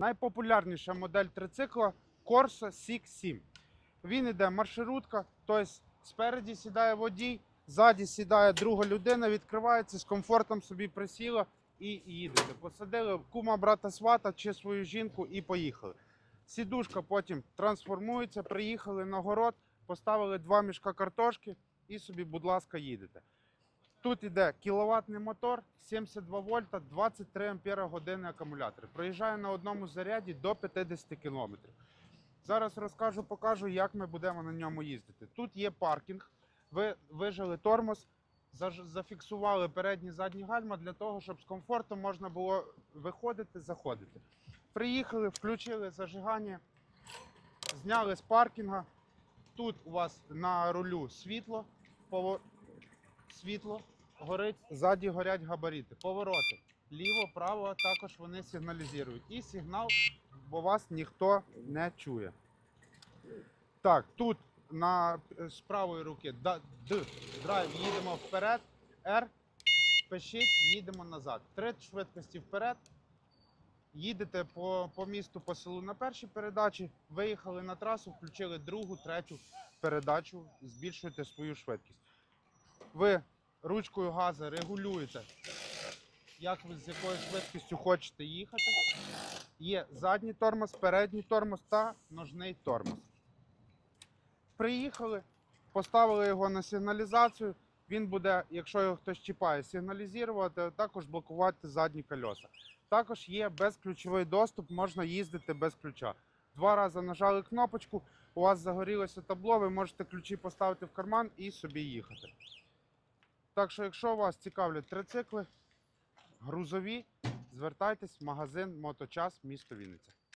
Найпопулярніша модель трицикла Corsa Six 7. Він іде маршрутка, тобто спереді сідає водій, ззаді сідає друга людина, відкривається з комфортом собі присіла і їдете. Посадили кума брата свата чи свою жінку і поїхали. Сідушка потім трансформується, приїхали на город, поставили два мішка картошки і собі, будь ласка, їдете. Тут іде кіловатний мотор, 72 вольта, 23 ампера години акумулятор. Проїжджає на одному заряді до 50 кілометрів. Зараз розкажу, покажу, як ми будемо на ньому їздити. Тут є паркінг, ви вижили тормоз, зафіксували передні задні гальма для того, щоб з комфортом можна було виходити, заходити. Приїхали, включили зажигання, зняли з паркінга. Тут у вас на рулю світло, світло горить, ззаді горять габарити, повороти. Ліво, право також вони сигналізують. І сигнал, бо вас ніхто не чує. Так, тут на, з правої руки Д, драйв, їдемо вперед, Р, пишіть, їдемо назад. Три швидкості вперед. Їдете по, по місту по селу на першій передачі, виїхали на трасу, включили другу, третю передачу, збільшуєте свою швидкість. Ви ручкою газу регулюєте, як ви з якою швидкістю хочете їхати. Є задній тормоз, передній тормоз та ножний тормоз. Приїхали, поставили його на сигналізацію. Він буде, якщо його хтось чіпає, сигналізувати, а також блокувати задні кольоса. Також є безключовий доступ, можна їздити без ключа. Два рази нажали кнопочку, у вас загорілося табло, ви можете ключі поставити в карман і собі їхати. Так що, якщо вас цікавлять трицикли, грузові, звертайтесь в магазин Моточас, місто Вінниця.